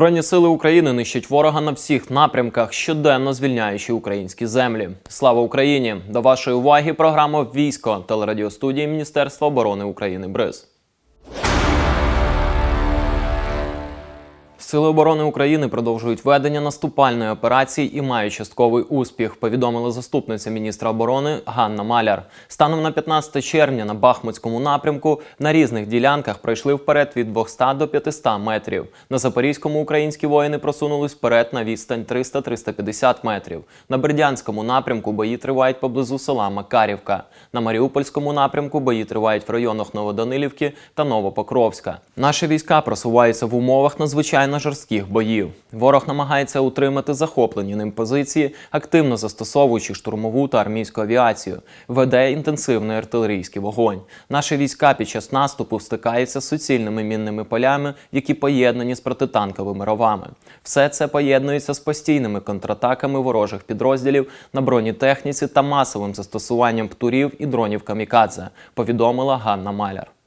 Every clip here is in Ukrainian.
Збройні сили України нищать ворога на всіх напрямках, щоденно звільняючи українські землі. Слава Україні! До вашої уваги програма Військо телерадіостудії Міністерства оборони України БРИЗ. Сили оборони України продовжують ведення наступальної операції і мають частковий успіх. Повідомила заступниця міністра оборони Ганна Маляр. Станом на 15 червня на Бахмутському напрямку на різних ділянках пройшли вперед від 200 до 500 метрів. На Запорізькому українські воїни просунулись вперед на відстань 300-350 метрів. На Бердянському напрямку бої тривають поблизу села Макарівка. На Маріупольському напрямку бої тривають в районах Новоданилівки та Новопокровська. Наші війська просуваються в умовах надзвичайно жорстких боїв. Ворог намагається утримати захоплені ним позиції, активно застосовуючи штурмову та армійську авіацію, веде інтенсивний артилерійський вогонь. Наші війська під час наступу стикаються з суцільними мінними полями, які поєднані з протитанковими ровами. Все це поєднується з постійними контратаками ворожих підрозділів на бронетехніці та масовим застосуванням птурів і дронів камікадзе, повідомила Ганна Маляр.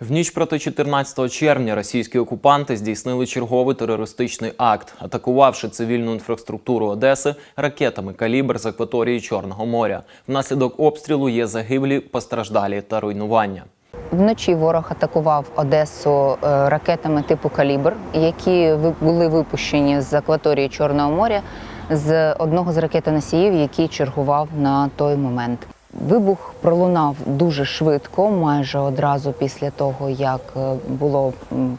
В ніч проти 14 червня російські окупанти здійснили черговий терористичний акт, атакувавши цивільну інфраструктуру Одеси ракетами калібр з акваторії Чорного моря. Внаслідок обстрілу є загиблі, постраждалі та руйнування. Вночі ворог атакував Одесу е, ракетами типу Калібр, які були випущені з акваторії Чорного моря з одного з ракетоносіїв, який чергував на той момент. Вибух пролунав дуже швидко, майже одразу після того, як е, було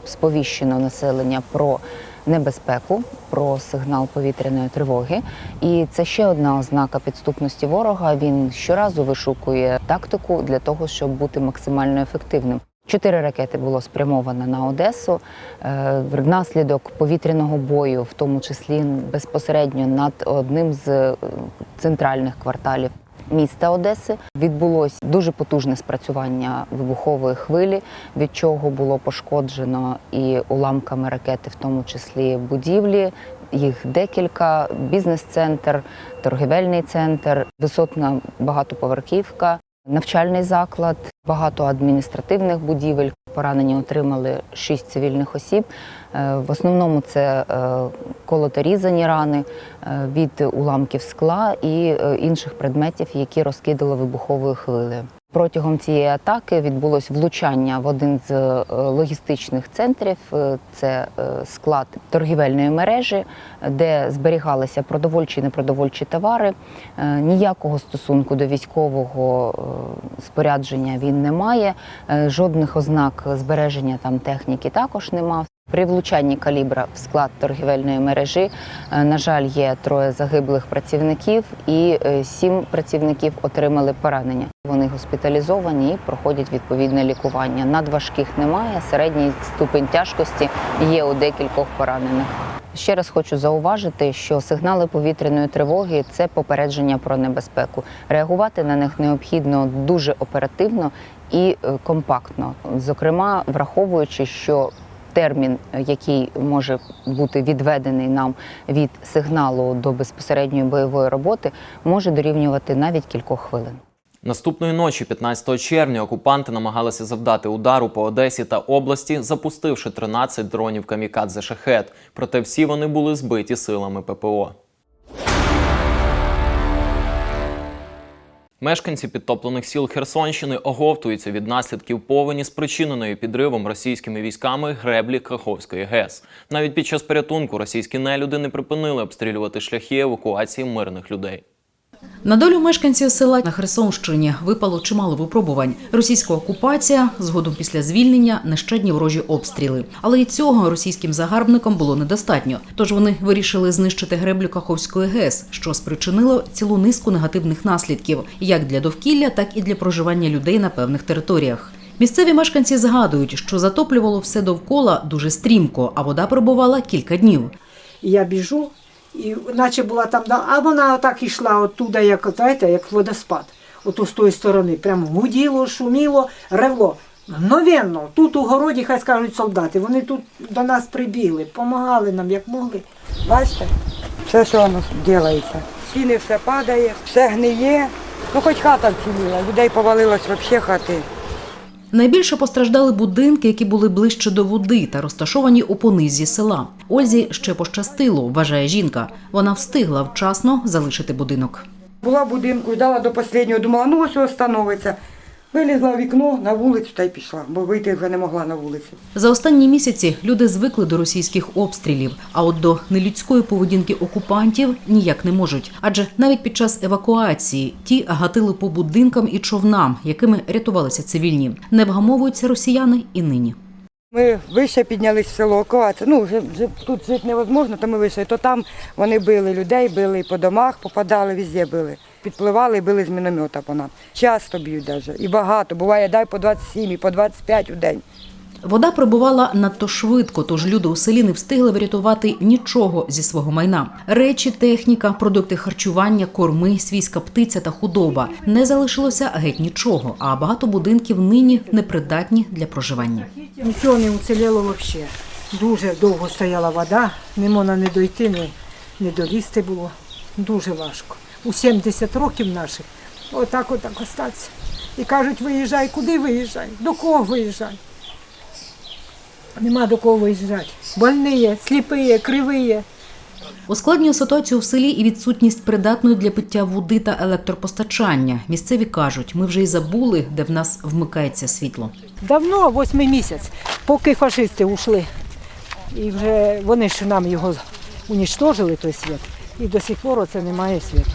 сповіщено населення про небезпеку, про сигнал повітряної тривоги. І це ще одна ознака підступності ворога. Він щоразу вишукує тактику для того, щоб бути максимально ефективним. Чотири ракети було спрямовано на Одесу. Е, Внаслідок повітряного бою, в тому числі безпосередньо над одним з е, центральних кварталів міста Одеси, відбулось дуже потужне спрацювання вибухової хвилі, від чого було пошкоджено і уламками ракети, в тому числі будівлі. Їх декілька: бізнес-центр, торгівельний центр, висотна багатоповерхівка, навчальний заклад, багато адміністративних будівель. Поранені отримали шість цивільних осіб. Е, В основному це е, колоторізані рани е, від уламків скла і інших предметів, які розкидали вибуховою хвилею. Протягом цієї атаки відбулось влучання в один з е, логістичних центрів. Е, Це е, склад торгівельної мережі, де зберігалися продовольчі і непродовольчі товари. Ніякого стосунку до військового спорядження він не має. Жодних ознак збереження там техніки також нема. При влучанні калібра в склад торгівельної мережі, е, на жаль, є троє загиблих працівників і е, сім працівників отримали поранення. Вони госпіталізовані і проходять відповідне лікування. Надважких немає, середній ступень тяжкості є у декількох поранених. Ще раз хочу зауважити, що сигнали повітряної тривоги це попередження про небезпеку. Реагувати на них необхідно дуже оперативно і е, компактно, зокрема, враховуючи, що термін, е, який може бути відведений нам від сигналу до безпосередньої бойової роботи, може дорівнювати навіть кількох хвилин. Наступної ночі, 15 червня, окупанти намагалися завдати удару по Одесі та області, запустивши 13 дронів камікадзе шахет. Проте всі вони були збиті силами ППО. Мешканці підтоплених сіл Херсонщини оговтуються від наслідків повені, спричиненої підривом російськими військами греблі Каховської ГЕС. Навіть під час порятунку російські нелюди не припинили обстрілювати шляхи евакуації мирних людей. На долю мешканців села на Херсонщині випало чимало випробувань. Російська окупація, згодом після звільнення, нещадні ворожі обстріли. Але і цього російським загарбникам було недостатньо. Тож вони вирішили знищити греблю Каховської ГЕС, що спричинило цілу низку негативних наслідків як для довкілля, так і для проживання людей на певних територіях. Місцеві мешканці згадують, що затоплювало все довкола дуже стрімко, а вода пробувала кілька днів. Я біжу, і наче була там, а вона отак йшла оттуда, як, знаєте, як водоспад, ото з тої сторони. Прямо гуділо, шуміло, ревло. Мгновенно, тут у городі, хай скажуть солдати, вони тут до нас прибігли, допомагали нам як могли. Бачите? Все, що воно робиться. Стіни все падає, все гниє. Ну хоч хата вціліла, людей повалилось взагалі хати. Найбільше постраждали будинки, які були ближче до води та розташовані у понизі села. Ользі ще пощастило, вважає жінка. Вона встигла вчасно залишити будинок. Була в будинку, ждала до останнього, думала, ну ось ось становиться. Вилізла вікно на вулицю та й пішла, бо вийти вже не могла на вулицю. За останні місяці люди звикли до російських обстрілів, а от до нелюдської поведінки окупантів ніяк не можуть. Адже навіть під час евакуації ті гатили по будинкам і човнам, якими рятувалися цивільні. Не вгамовуються росіяни і нині. Ми вище піднялись в село Коваця. Ну, вже, вже тут жити невозможно, то ми вийшли. То там вони били людей, били по домах, попадали, везде били. Підпливали і били з міномета по нам. Часто б'ють навіть. І багато. Буває, дай по 27 і по 25 у день. Вода прибувала надто швидко, тож люди у селі не встигли врятувати нічого зі свого майна. Речі, техніка, продукти харчування, корми, свійська птиця та худоба. Не залишилося геть нічого, а багато будинків нині непридатні для проживання. Нічого не уціліло взагалі. Дуже довго стояла вода, не можна не дойти, не, не долізти було. Дуже важко. У 70 років наших отак отак остатися. І кажуть, виїжджай, куди виїжджай? До кого виїжджай? Нема до кого виїжджати. Больні, сліпі, криві. Ускладнює ситуацію в селі і відсутність придатної для пиття води та електропостачання. Місцеві кажуть, ми вже й забули, де в нас вмикається світло. Давно, восьмий місяць, поки фашисти ушли. І вже вони ж нам його унічтожили, той світ. І до сих пор оце немає світу.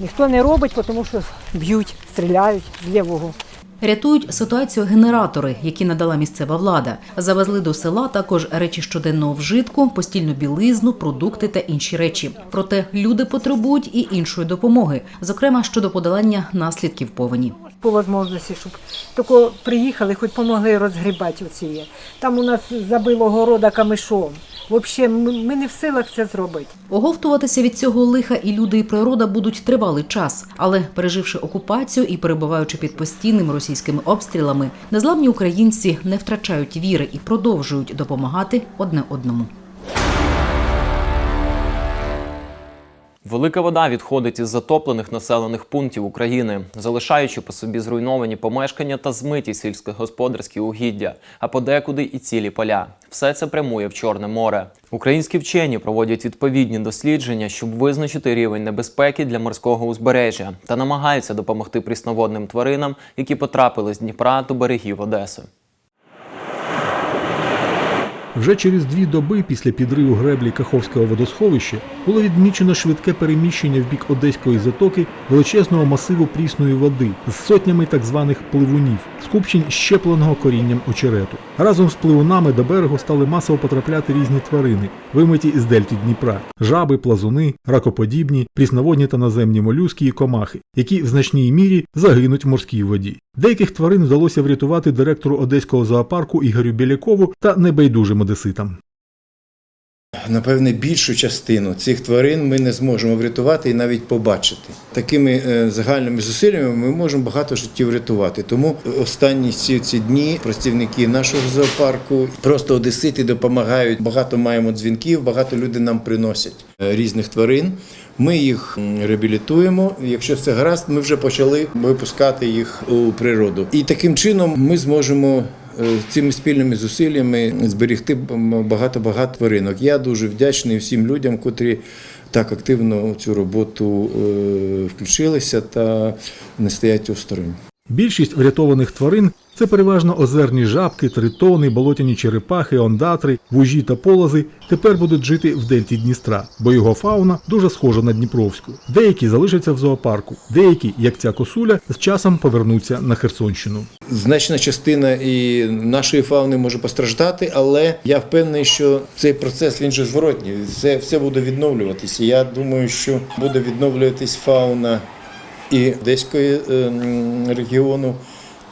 Ніхто не робить, тому що б'ють, стріляють з лівого. Рятують ситуацію генератори, які надала місцева влада. Завезли до села також речі щоденного вжитку, постільну білизну, продукти та інші речі. Проте люди потребують і іншої допомоги, зокрема щодо подолання наслідків повені. По можливості, щоб тільки приїхали, хоч помогли розгрібати оці. Там у нас забило города камишом. Взагалі, ми не в силах це зробити. Оговтуватися від цього лиха і люди, і природа будуть тривалий час, але переживши окупацію і перебуваючи під постійними російськими обстрілами, незламні українці не втрачають віри і продовжують допомагати одне одному. Велика вода відходить із затоплених населених пунктів України, залишаючи по собі зруйновані помешкання та змиті сільськогосподарські угіддя, а подекуди і цілі поля. Все це прямує в Чорне море. Українські вчені проводять відповідні дослідження, щоб визначити рівень небезпеки для морського узбережжя та намагаються допомогти прісноводним тваринам, які потрапили з Дніпра до берегів Одеси. Вже через дві доби після підриву греблі Каховського водосховища було відмічено швидке переміщення в бік Одеської затоки величезного масиву прісної води з сотнями так званих пливунів, скупчень щепленого корінням очерету. Разом з пливунами до берегу стали масово потрапляти різні тварини, вимиті із дельти Дніпра: жаби, плазуни, ракоподібні, прісноводні та наземні молюски і комахи, які в значній мірі загинуть в морській воді. Деяких тварин вдалося врятувати директору одеського зоопарку Ігорю Білякову та небайдужим одеситам. Напевне, більшу частину цих тварин ми не зможемо врятувати і навіть побачити. Такими е, загальними зусиллями ми можемо багато життів врятувати. Тому останні ці, ці дні працівники нашого зоопарку просто одесити допомагають. Багато маємо дзвінків, багато людей нам приносять е, різних тварин. Ми їх реабілітуємо. Якщо все гаразд, ми вже почали випускати їх у природу. І таким чином ми зможемо цими спільними зусиллями зберегти багато-багато тваринок. Я дуже вдячний всім людям, котрі так активно цю роботу е, включилися та не стоять осторонь. Більшість врятованих тварин це переважно озерні жабки, тритони, болотяні черепахи, ондатри, вужі та полози тепер будуть жити в дельті Дністра, бо його фауна дуже схожа на Дніпровську. Деякі залишаться в зоопарку, деякі, як ця косуля, з часом повернуться на Херсонщину. Значна частина і нашої фауни може постраждати, але я впевнений, що цей процес він же зворотній. Все, все буде відновлюватися. Я думаю, що буде відновлюватись фауна і Одеської е, регіону,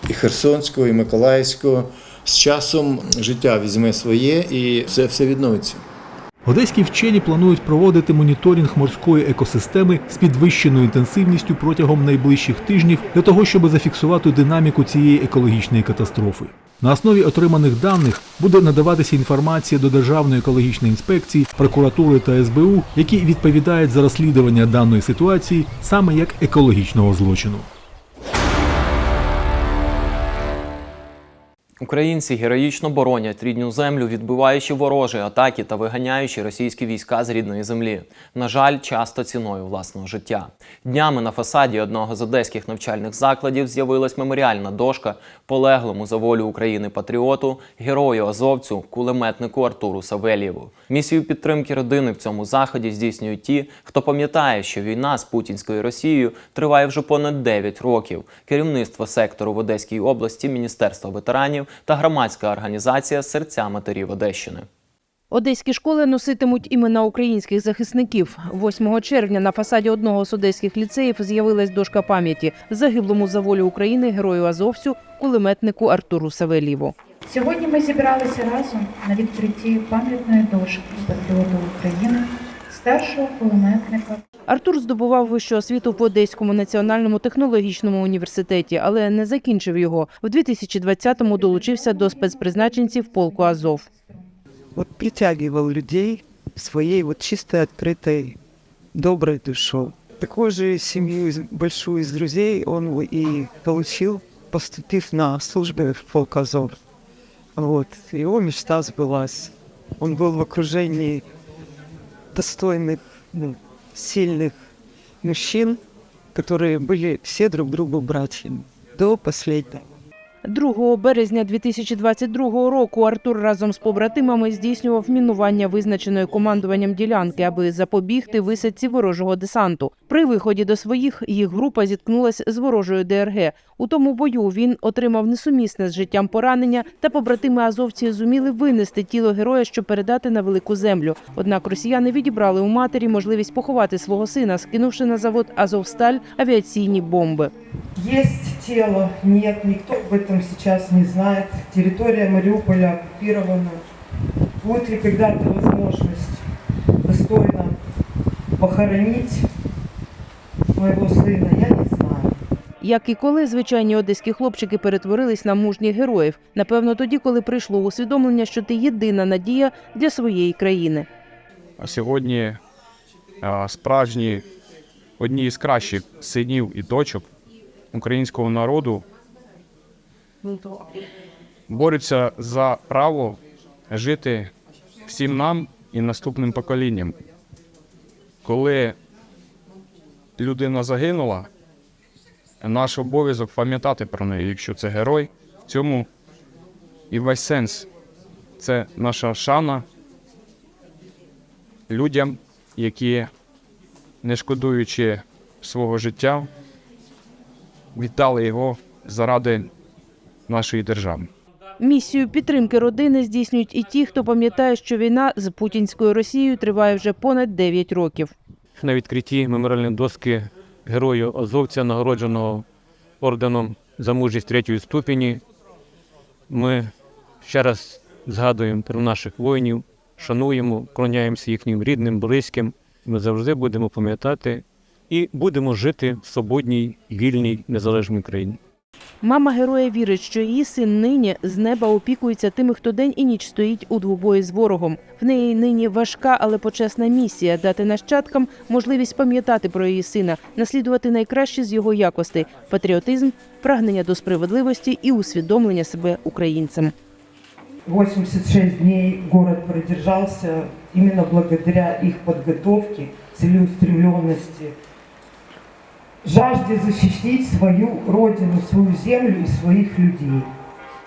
і Херсонського, і Миколаївського. З часом життя візьме своє і все, все відновиться. Одеські вчені планують проводити моніторинг морської екосистеми з підвищеною інтенсивністю протягом найближчих тижнів для того, щоб зафіксувати динаміку цієї екологічної катастрофи. На основі отриманих даних буде надаватися інформація до Державної екологічної інспекції, прокуратури та СБУ, які відповідають за розслідування даної ситуації саме як екологічного злочину. Українці героїчно боронять рідну землю, відбиваючи ворожі атаки та виганяючи російські війська з рідної землі. На жаль, часто ціною власного життя. Днями на фасаді одного з одеських навчальних закладів з'явилась меморіальна дошка полеглому за волю України патріоту, герою азовцю, кулеметнику Артуру Савельєву. Місію підтримки родини в цьому заході здійснюють ті, хто пам'ятає, що війна з путінською Росією триває вже понад 9 років. Керівництво сектору в Одеській області, Міністерство ветеранів та громадська організація Серця матерів Одещини. Одеські школи носитимуть імена українських захисників. 8 червня на фасаді одного з одеських ліцеїв з'явилась дошка пам'яті загиблому за волю України герою Азовцю, кулеметнику Артуру Савельєву. Сьогодні ми зібралися разом на відкритті пам'ятної дошки патріоту України, старшого кулеметника Артур здобував вищу освіту в Одеському національному технологічному університеті, але не закінчив його. В 2020-му долучився до спецпризначенців полку Азов. вот притягивал людей своей вот чистой, открытой, доброй душой. Такую же семью из- большую из друзей он и получил, поступив на службу в полк Азов. Вот. Его мечта сбылась. Он был в окружении достойных, ну, сильных мужчин, которые были все друг другу братьями до последнего. 2 березня 2022 року Артур разом з побратимами здійснював мінування визначеної командуванням ділянки, аби запобігти висадці ворожого десанту. При виході до своїх їх група зіткнулася з ворожою ДРГ. У тому бою він отримав несумісне з життям поранення, та побратими азовці зуміли винести тіло героя, щоб передати на велику землю. Однак росіяни відібрали у матері можливість поховати свого сина, скинувши на завод Азовсталь авіаційні бомби. Есть тело, нет, никто об этом сейчас не знает. Территория Мариуполя оккупирована. Будет ли когда-то возможность достойно похоронить моего сына, я не знаю. Як і коли звичайні одеські хлопчики перетворились на мужніх героїв, напевно, тоді, коли прийшло усвідомлення, що ти єдина надія для своєї країни. А сьогодні справжні одні із кращих синів і дочок українського народу борються за право жити всім нам і наступним поколінням. Коли людина загинула, наш обов'язок пам'ятати про неї, якщо це герой. Цьому і весь сенс. Це наша шана людям, які, не шкодуючи свого життя, віддали його заради нашої держави. Місію підтримки родини здійснюють і ті, хто пам'ятає, що війна з путінською Росією триває вже понад 9 років. на відкритті меморіальної доски герою Азовця, нагородженого орденом за мужність третьої ступені. Ми ще раз згадуємо про наших воїнів, шануємо, вклоняємося їхнім рідним, близьким. Ми завжди будемо пам'ятати і будемо жити в свободній, вільній, незалежній країні. Мама героя вірить, що її син нині з неба опікується тими, хто день і ніч стоїть у двобої з ворогом. В неї нині важка, але почесна місія дати нащадкам можливість пам'ятати про її сина, наслідувати найкраще з його якостей патріотизм, прагнення до справедливості і усвідомлення себе українцем. 86 дней город продержался именно благодаря их подготовке, целеустремленности, жажде защитить свою родину, свою землю и своих людей.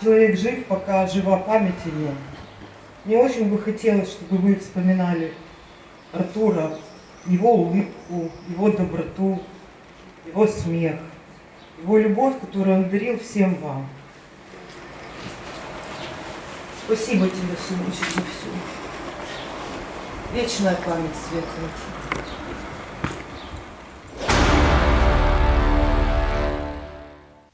Человек жив, пока жива память о нем. Мне очень бы хотелось, чтобы вы вспоминали Артура, его улыбку, его доброту, его смех, его любовь, которую он дарил всем вам. Спасибо тебе, сыночек, за все. Вечная память светлая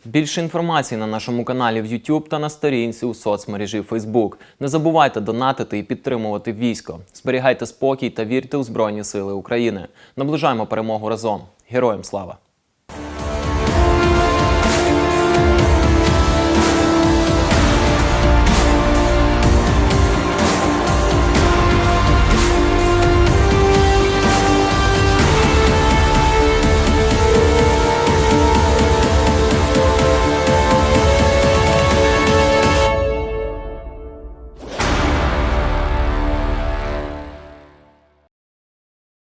Більше інформації на нашому каналі в YouTube та на сторінці у соцмережі Facebook. Не забувайте донатити і підтримувати військо. Зберігайте спокій та вірте у Збройні Сили України. Наближаємо перемогу разом. Героям слава!